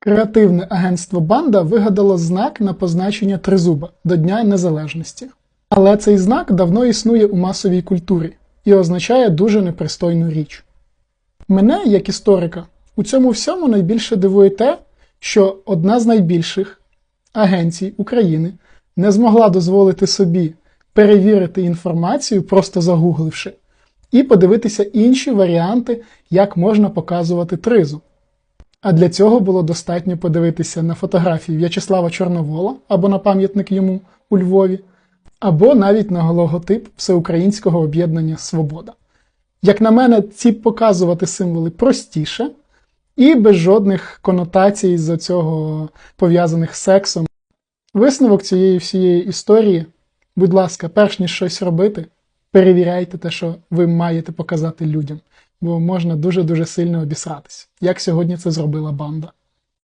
Креативне агентство Банда вигадало знак на позначення тризуба до Дня Незалежності. Але цей знак давно існує у масовій культурі і означає дуже непристойну річ. Мене, як історика, у цьому всьому найбільше дивує те, що одна з найбільших агенцій України не змогла дозволити собі перевірити інформацію, просто загугливши, і подивитися інші варіанти, як можна показувати тризуб. А для цього було достатньо подивитися на фотографії В'ячеслава Чорновола або на пам'ятник йому у Львові, або навіть на логотип Всеукраїнського об'єднання Свобода. Як на мене, ці показувати символи простіше і без жодних конотацій з цього пов'язаних з сексом. Висновок цієї всієї історії, будь ласка, перш ніж щось робити, перевіряйте те, що ви маєте показати людям, бо можна дуже-дуже сильно обісратись, як сьогодні це зробила банда.